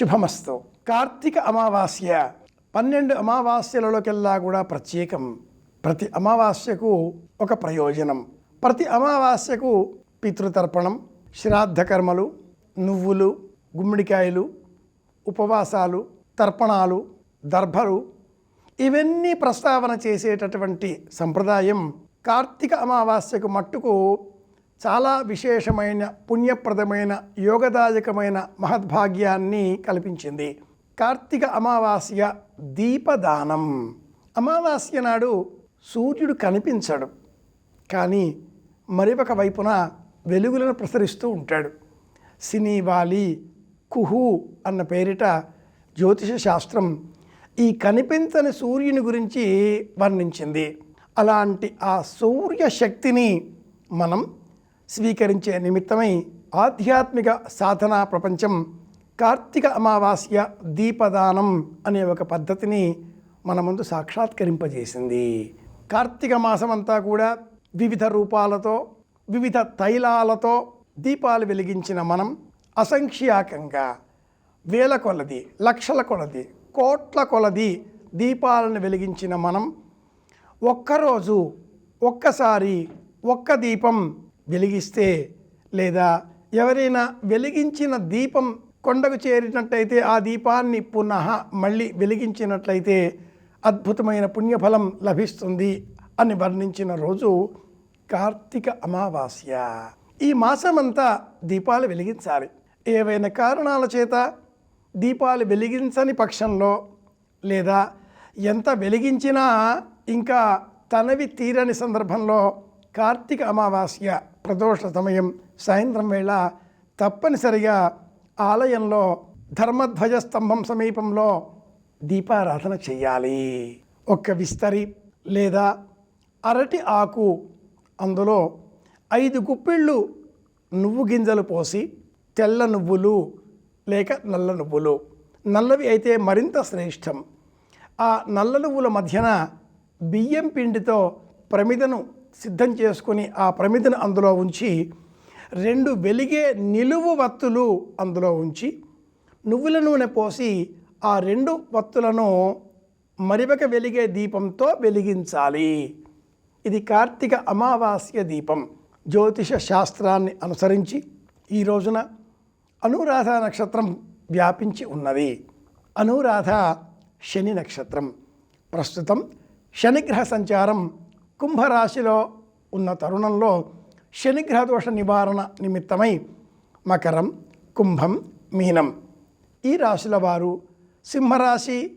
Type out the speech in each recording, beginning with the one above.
శుభమస్తు. కార్తీక అమావాస్య. పన్నెండు అమావాస్యలలోకెల్లా కూడా ప్రత్యేకం. ప్రతి అమావాస్యకు ఒక ప్రయోజనం. ప్రతి అమావాస్యకు పితృతర్పణం శ్రాద్ధ కర్మలు నువ్వులు గుమ్మడికాయలు ఉపవాసాలు తర్పణాలు దర్భలు ఇవన్నీ ప్రస్తావన చేసేటటువంటి సంప్రదాయం కార్తీక అమావాస్యకు మట్టుకు చాలా విశేషమైన పుణ్యప్రదమైన యోగదాయకమైన మహద్భాగ్యాన్ని కల్పించింది. కార్తీక అమావాస్య దీపదానం. అమావాస్య నాడు సూర్యుడు కనిపించడు కానీ మరొక వైపున వెలుగులను ప్రసరిస్తూ ఉంటాడు. సినీవాలి కుహు అన్న పేరిట జ్యోతిష శాస్త్రం ఈ కనిపించని సూర్యుని గురించి వర్ణించింది. అలాంటి ఆ సూర్య శక్తిని మనం స్వీకరించే నిమిత్తమై ఆధ్యాత్మిక సాధనా ప్రపంచం కార్తీక అమావాస్య దీపదానం అనే ఒక పద్ధతిని మన ముందు సాక్షాత్కరింపజేసింది. కార్తీక మాసం అంతా కూడా వివిధ రూపాలతో వివిధ తైలాలతో దీపాలు వెలిగించిన మనం అసంఖ్యాకంగా వేల కొలది లక్షల కొలది కోట్ల కొలది దీపాలను వెలిగించిన మనం ఒక్కరోజు ఒక్కసారి ఒక్క దీపం వెలిగిస్తే లేదా ఎవరైనా వెలిగించిన దీపం కొండకు చేరినట్లయితే ఆ దీపాన్ని పునః మళ్ళీ వెలిగించినట్లయితే అద్భుతమైన పుణ్యఫలం లభిస్తుంది అని వర్ణించిన రోజు కార్తీక అమావాస్య. ఈ మాసమంతా దీపాలు వెలిగించాలి. ఏవైనా కారణాల చేత దీపాలు వెలిగించని పక్షంలో లేదా ఎంత వెలిగించినా ఇంకా తనవి తీరని సందర్భంలో కార్తీక అమావాస్య ప్రదోష సమయం సాయంత్రం వేళ తప్పనిసరిగా ఆలయంలో ధర్మధ్వజ స్తంభం సమీపంలో దీపారాధన చేయాలి. ఒక్క విస్తరి లేదా అరటి ఆకు అందులో ఐదు గుప్పిళ్ళు నువ్వు గింజలు పోసి తెల్ల నువ్వులు లేక నల్ల నువ్వులు. నల్లవి అయితే మరింత శ్రేష్టం. ఆ నల్ల నువ్వుల మధ్యన బియ్యం పిండితో ప్రమిదను సిద్ధం చేసుకుని ఆ ప్రమిదను అందులో ఉంచి రెండు వెలిగే నిలువు వత్తులు అందులో ఉంచి నువ్వుల నూనె పోసి ఆ రెండు వత్తులను మరివక వెలిగే దీపంతో వెలిగించాలి. ఇది కార్తీక అమావాస్య దీపం. జ్యోతిష శాస్త్రాన్ని అనుసరించి ఈ రోజున అనురాధ నక్షత్రం వ్యాపించి ఉన్నది. అనురాధ శని నక్షత్రం. ప్రస్తుతం శనిగ్రహ సంచారం కుంభరాశిలో ఉన్న తరుణంలో శనిగ్రహ దోష నివారణ నిమిత్తమై మకరం కుంభం మీనం ఈ రాశుల వారు సింహరాశి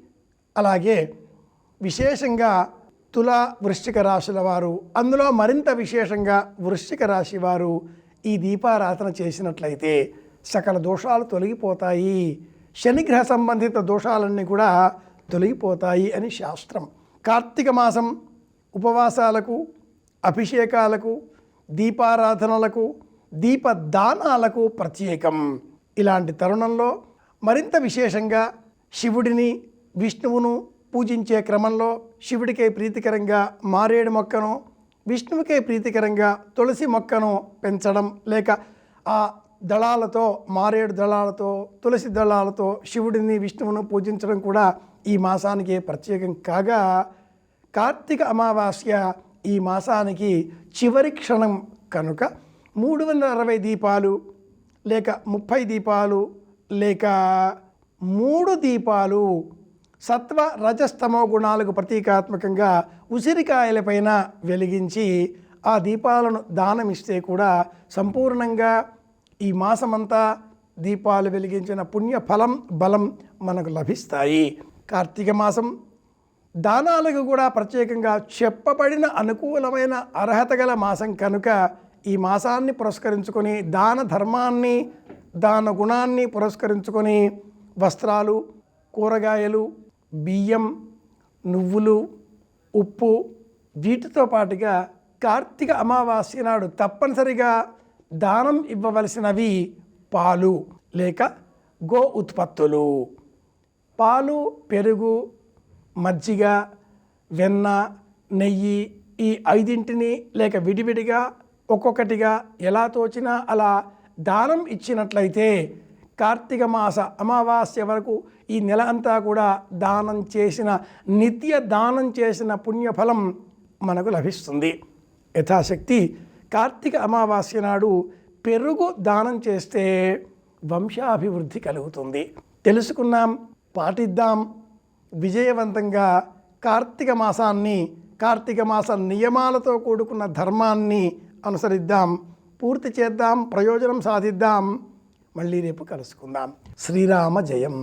అలాగే విశేషంగా తుల వృశ్చిక రాశుల వారు అందులో మరింత విశేషంగా వృశ్చిక రాశి వారు ఈ దీపారాధన చేసినట్లయితే సకల దోషాలు తొలగిపోతాయి. శనిగ్రహ సంబంధిత దోషాలన్నీ కూడా తొలగిపోతాయి అని శాస్త్రం. కార్తీక మాసం ఉపవాసాలకు అభిషేకాలకు దీపారాధనలకు దీపదానాలకు ప్రత్యేకం. ఇలాంటి తరుణంలో మరింత విశేషంగా శివుడిని విష్ణువును పూజించే క్రమంలో శివుడికే ప్రీతికరంగా మారేడు మొక్కను విష్ణువుకే ప్రీతికరంగా తులసి మొక్కను పెంచడం లేక ఆ దళాలతో మారేడు దళాలతో తులసి దళాలతో శివుడిని విష్ణువును పూజించడం కూడా ఈ మాసానికి ప్రత్యేకం కాగా కార్తీక అమావాస్య ఈ మాసానికి చివరి క్షణం కనుక మూడు వందల అరవై దీపాలు లేక ముప్పై దీపాలు లేక మూడు దీపాలు సత్వ రజస్తమో గుణాలకు ప్రతీకాత్మకంగా ఉసిరికాయలపైన వెలిగించి ఆ దీపాలను దానమిస్తే కూడా సంపూర్ణంగా ఈ మాసమంతా దీపాలు వెలిగించిన పుణ్యఫలం బలం మనకు లభిస్తాయి. కార్తీక మాసం దానాలకు కూడా ప్రత్యేకంగా చెప్పబడిన అనుకూలమైన అర్హత గల మాసం కనుక ఈ మాసాన్ని పురస్కరించుకొని దాన ధర్మాన్ని దాన గుణాన్ని పురస్కరించుకొని వస్త్రాలు కూరగాయలు బియ్యం నువ్వులు ఉప్పు వీటితో పాటుగా కార్తీక అమావాస్య నాడు తప్పనిసరిగా దానం ఇవ్వవలసినవి పాలు లేక గో ఉత్పత్తులు. పాలు పెరుగు మజ్జిగ వెన్న నెయ్యి ఈ ఐదింటిని లేక విడివిడిగా ఒక్కొక్కటిగా ఎలా తోచినా అలా దానం ఇచ్చినట్లయితే కార్తీక మాస అమావాస్య వరకు ఈ నెల అంతా కూడా దానం చేసిన నిత్య దానం చేసిన పుణ్యఫలం మనకు లభిస్తుంది. యథాశక్తి కార్తీక అమావాస్య నాడు పెరుగు దానం చేస్తే వంశాభివృద్ధి కలుగుతుంది. తెలుసుకున్నాం పాటిద్దాం. విజయవంతంగా కార్తీక మాసాన్ని కార్తీక మాస నియమాలతో కూడుకున్న ధర్మాన్ని అనుసరిద్దాం పూర్తి చేద్దాం ప్రయోజనం సాధిద్దాం. మళ్ళీ రేపు కలుసుకుందాం. శ్రీరామ జయం.